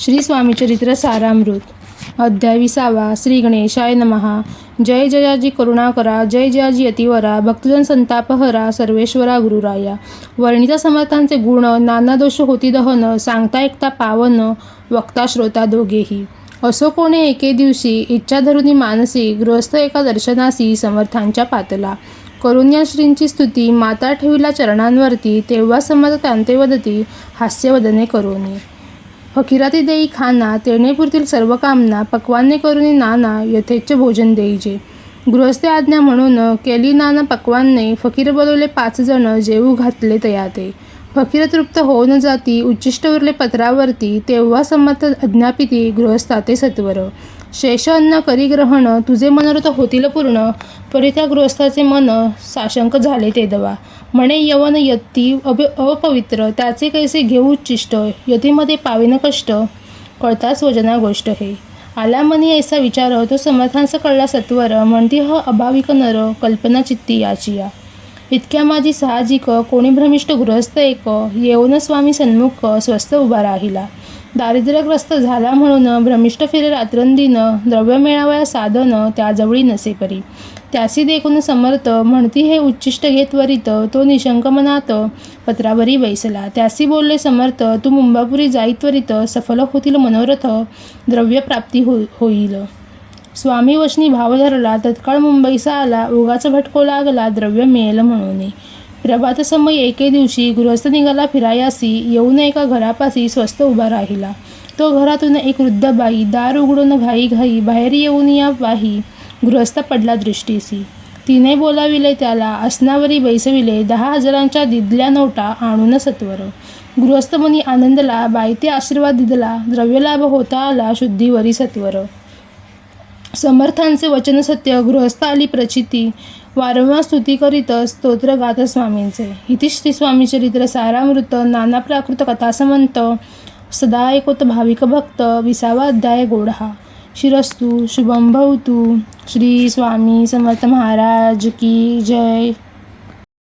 श्री स्वामी चरित्र सारामृत. अध्याय विसावा श्री गणेशाय नमहा जय जयाजी करुणाकरा जय जयाजी यतिवरा भक्तजन संतापहरा सर्वेश्वरा गुरुराया. वर्णिता समर्थांचे गुण नाना दोष होती दहन सांगता ऐकता पावन वक्ता श्रोता दोघेही. असो कोणे एके दिवशी इच्छा धरुनी मानसी गृहस्थ एका दर्शनासी समर्थांच्या पातला. करुण्या श्रींची स्तुती माता ठेविला चरणांवरती तेव्हा समर्थ त्यांते वदती हास्यवदने करुणी फकिराती देई खाना तेणेपुरतील सर्व कामना पक्वाने करून नाना यथेच्छ भोजन देईजे. गृहस्थ आज्ञा म्हणून केली नाना पक्वाने फकीर बोलवले पाच जण जेवू घातले तयाते. फकीर तृप्त होऊन जाती उच्चिष्ट उरले पत्रावरती तेव्हा समर्थ अज्ञापिती गृहस्थाते सत्वर. शेष अन्न करी ग्रहण तुझे मनोरथ होतील पूर्ण परी त्या गृहस्थाचे मन साशंक झाले ते दवा. म्हणे यवन यत्ती अभ अपवित्र त्याचे कैसे घेऊ उच्चिष्ट? यतीमध्ये पाविन कष्ट कळता स्वजना गोष्ट हे. आला मनी ऐसा विचार तो समर्थांचा कळला सत्वर म्हणती ह अभाविक नर कल्पना चित्ती याचिया. इतक्या माझी साहजिक कोणी भ्रमिष्ट गृहस्थ एक येऊन स्वामी सन्मुख स्वस्थ उभा राहिला. दारिद्र्यग्रस्त झाला म्हणून भ्रमिष्ट फिरे रात्रंदीनं द्रव्य मिळावया साधनं त्याजवळी नसे परी त्यासी देखून समर्थ म्हणती हे उच्चिष्ट घे त्वरित तो निशंक मनात पत्रावरी बैसला. त्यासी बोलले समर्थ तू मुंबापुरी जाई त्वरित सफल होतील मनोरथ द्रव्य प्राप्ती हो होईल स्वामी वशनी भाव धरला. तत्काळ मुंबईचा आला. उगाचा भटको लागला द्रव्य मिळेल म्हणून. प्रभात समय एके दिवशी गृहस्थ निघाला फिरायासी. येऊन एका घरापाशी स्वस्त उभा राहिला. तो घरातून एक वृद्ध बाई दार उघडून घाई घाई बाहेर येऊन या बाही गृहस्थ पडला दृष्टीसी. तिने बोलाविले त्याला असनावरी बैसविले दहा हजारांच्या दिदल्या नोटा आणून सत्वर. गृहस्थ मनी आनंदला बाईते आशीर्वाद दिदला द्रव्यलाभ होता आला शुद्धीवरी सत्वर. समर्थांचे वचन सत्य गृहस्थ आली प्रचिती. वारंवार स्तुती करीत स्तोत्र गात स्वामींचे. हितिश्री स्वामी चरित्र सारामृत नाना प्राकृत कथासमंत सदा ऐकोत भाविक भक्त विसावा अध्याय गोडहा शिरस्तु शुभम भवतू. श्री स्वामी समर्थ महाराज की जय.